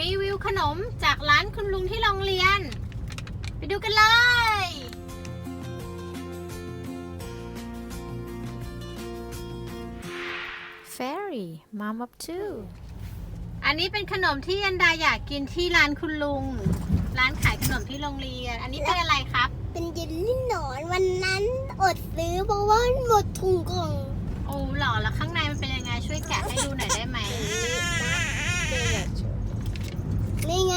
รีวิวขนมจากร้านคุณลุงที่โรงเรียน ไปดูกันเลย Fairy Mom of Two อันนี้เป็นขนมที่อันดาอยากกินที่ร้านคุณลุง ร้านขายขนมที่โรงเรียน อันนี้เป็นอะไรครับ เป็นเยลลี่หนอนวันนั้นอดซื้อเพราะว่าหมดถุงกล่อง โอ้หล่อแล้วข้างในมันเป็นยังไงช่วยแกะให้ดูหน่อยได้ไหม นี่ไง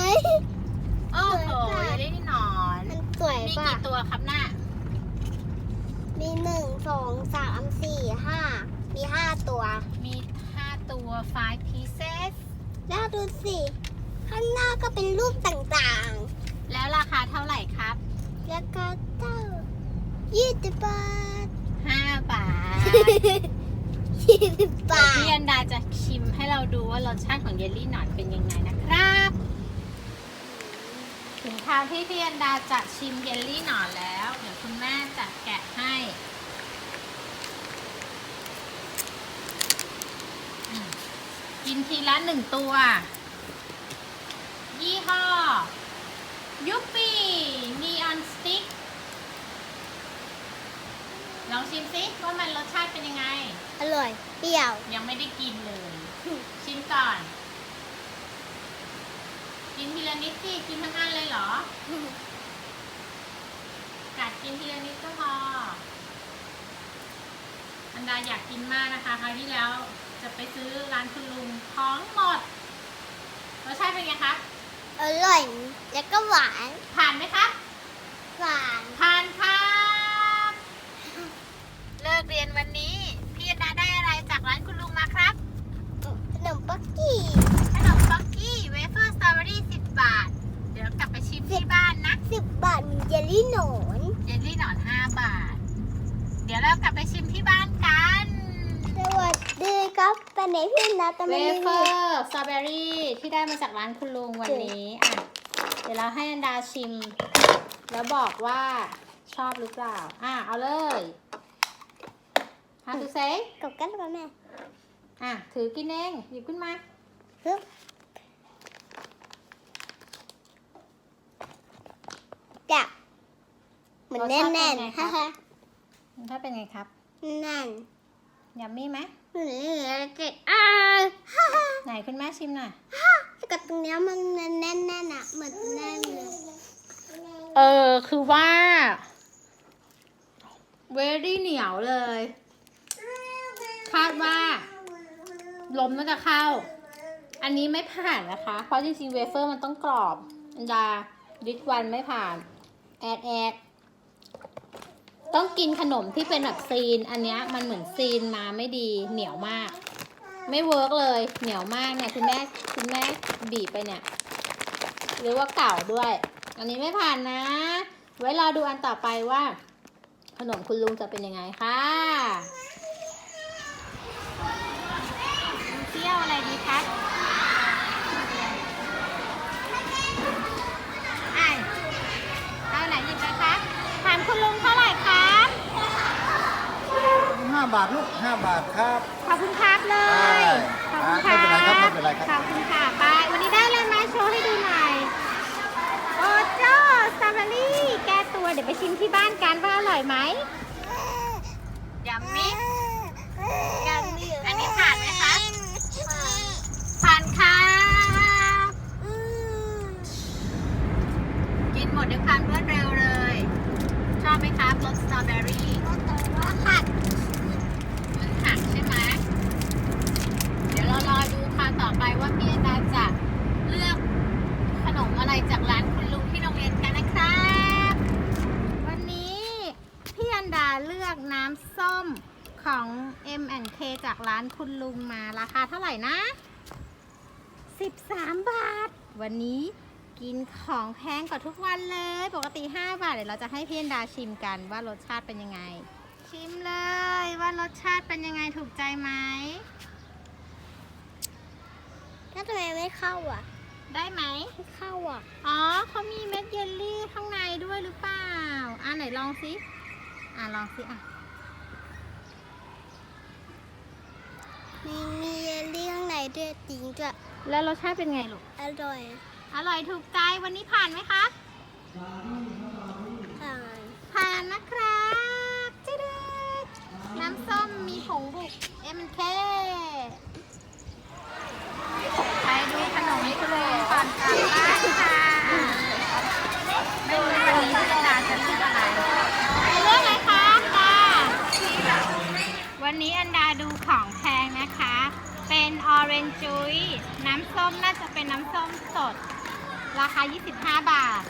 โอ้โหเยลลี่หนอน มันสวย มี ป่ะ กี่ตัวครับน่ะ มีหนึ่ง สองสามสี่ห้ามีห้าตัว มี 5 ตัว 5 pieces แล้วดูสิข้างหน้าก็เป็นรูปต่างแล้วราคาเท่าไหร่ครับ ๆ แล้วก็เต้ายี่สิบบาท5 บาทยี่สิบเดี๋ยวบาท พี่อันดาจะชิมให้เราดูว่ารสชาติของเยลลี่หนอนเป็นยังไงนะครับ ถึงคราวที่พี่อันดาจะชิมเยลลี่หนอนแล้ว เดี๋ยวคุณแม่จะแกะให้อืม กินทีละหนึ่งตัว ยี่ห้อ ยุปปี้นีออนสติ๊กลองชิมซิว่ามันรสชาติเป็นยังไง อร่อย เปรี้ยว ยังไม่ได้กินเลย ชิมก่อน กินทีละนิดสิกินทั้งอันเลยเหรอ กัดกินทีละนิดก็พอ อันดาอยากกินมากนะคะ คราวที่แล้ว จะไปซื้อร้านคุณลุงท้องหมดรสชาติเป็นไงคะอร่อย แล้วก็หวาน ผ่านไหมคะหวาน ผ่านครับ เลิกเรียนวันนี้ พี่อันดาได้อะไรจากร้านคุณลุงมาครับ ขนมปักกี้ ขนมป๊อกกี้เวเฟอร์สตรอเบอรี่10 บาท เดี๋ยวกลับไปชิมที่บ้านนะ สิบบาทมีเยลลี่หนอน เยลลี่หนอน 5 บาท เดี๋ยวเรากลับไปชิมที่บ้านกัน สวัสดี ครับเป็นไหนพี่นะแต่เวไม่เฟมีอร์สตรอเบอรี่ที่ได้มาจากร้านคุณลุงวันนี้อะเดี๋ยวเราให้อันดาชิม แล้วบอกว่าชอบหรือเปล่า อะเอาเลย How to say กับกันกับแม่อะถือกินเองหยิบขึ้นมา ฮึบจับเหมือนแน่นๆฮ่าฮ่าถ้าเป็นไงครับ แน่น ยัมมี่ไหมเหมือนอะไรเกิดอ่าฮ่าฮ่า ไหนคุณแม่ชิมหน่อยแต่กับตรงเนี้ยมันแน่นๆอะเหมือนแน่นเลย เออ คือว่า เวรี่เหนียวเลย คาดว่า ลมน่าจะเข้า อันนี้ไม่ผ่านนะคะ เพราะจริงๆเวเฟอร์มันต้องกรอบอันดาดิสวันไม่ผ่าน แอดแอด ต้องกินขนมที่เป็นแบบซีน อันเนี้ยมันเหมือนซีนมาไม่ดีเหนียวมาก ไม่เวิร์กเลยเหนียวมากเนี่ยคุณแม่คุณแม่บีบไปเนี่ย หรือว่าเก่าด้วย อันนี้ไม่ผ่านนะ ไว้รอดูอันต่อไปว่า ขนมคุณลุงจะเป็นยังไงค่ะเที่ยวอะไรดีครั 5 บาทลูก 5 บาทครับ ขอบคุณครับเลย ขอบคุณครัไม่เป็นไรครับไม่เป็นไรครับ ขอบคุณค่ะ ไป วันนี้ได้อะไรมาโชว์ให้ดูหน่อย โอ้เจ้สตรอเบอรี่ แก้ตัว เดี๋ยวไปชิมที่บ้านกันว่าอร่อยไหมยัมมี่ยัมมี่อันนี้ผ่านไหมคะ ผ่านค่ะกินหมดด้วยความรวดเร็วเลย ชอบไหมครับรสสตรอเบอรี่ ผัด ของ M&K จากร้านคุณลุงมาราคาเท่าไหร่นะ 13 บาท วันนี้กินของแพงกว่าทุกวันเลย ปกติ 5 บาท เดี๋ยวเราจะให้พี่อันดาชิมกันว่ารสชาติเป็นยังไง ชิมเลยว่ารสชาติเป็นยังไงถูกใจไหมแล้วทำไมไม่เข้าอะ ได้ไหมไม่เข้าอะ อ๋อเขามีเม็ดเยลลี่ข้างในด้วยหรือเปล่า อ่าไหนลองสิ อ่าลองสิอะ มีมีเยลลี่ข้างในด้วยจริงด้วยแล้วรสชาติเป็นไงลูก อร่อยอร่อยถูกใจวันนี้ผ่านไหมคะ ค่ะผ่านนะครับจิ๊ดดน้ำส้มมีผงบุกเอ็มเคไปดูขนมครูก่อนกลับบ้านค่ะไม่รู้วันนี้พี่ดาจะเลือกอะไรเลือกอะไรคะอันดา วันนี้อันดาดูของแพงนะคะ เป็นออเรน จุ้ยน้ำส้มน่าจะเป็นน้ำส้มสด ราคา 25 บาท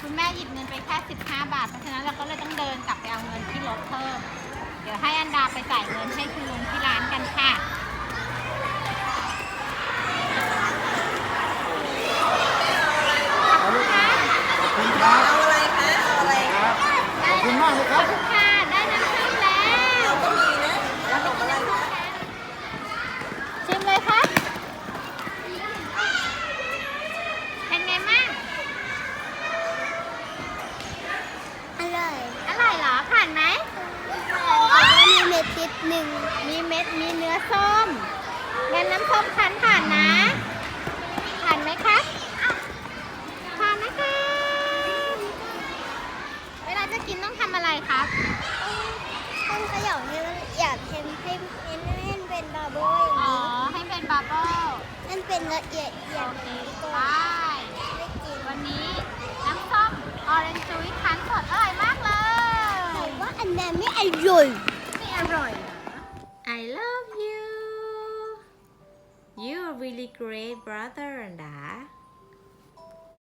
คุณแม่หยิบเงินไปแค่ 15 บาท เพราะฉะนั้นเราก็เลยต้องเดินกลับไปเอาเงินที่รถเพิ่ม เดี๋ยวให้อันดาไปจ่ายเงินให้คุณลุงที่ร้านกันค่ะ เอาลูกขอบคุณครับ เอาอะไรคะ เอาอะไร ครับ ขอบคุณมากเลยครับ ค่ะ ได้น้ำส้มแล้ว ก็มีนะแล้วบอกอะไรคะ ชิมเลยค่ะเป็นไงมั่ง อร่อย อร่อยเหรอ ผ่านไหม แต่ว่ามีเม็ดนิด หนึ่งมีเม็ดมีเนื้อส้มงั้นน้ำส้มคั้นผ่านนะผ่านไหมคะผ่านนะคะ เวลาจะกินต้องทำอะไรครับต้องเขย่าให้มันอยากเห็นให้ให้มันเป็นบาร์โบอย่างอ๋อ นี้ให้เป็นบับเบิ้ล มันเป็นละเอียดอโอย่างเคนี้ไปก่อนไม่กินวันนี้น้ำส้มออเรนจ u ยคั้นสดอร่อยมากเลแต่ยว่าอันนั้นไม่อร่อย I love you. You are a really great brother นะ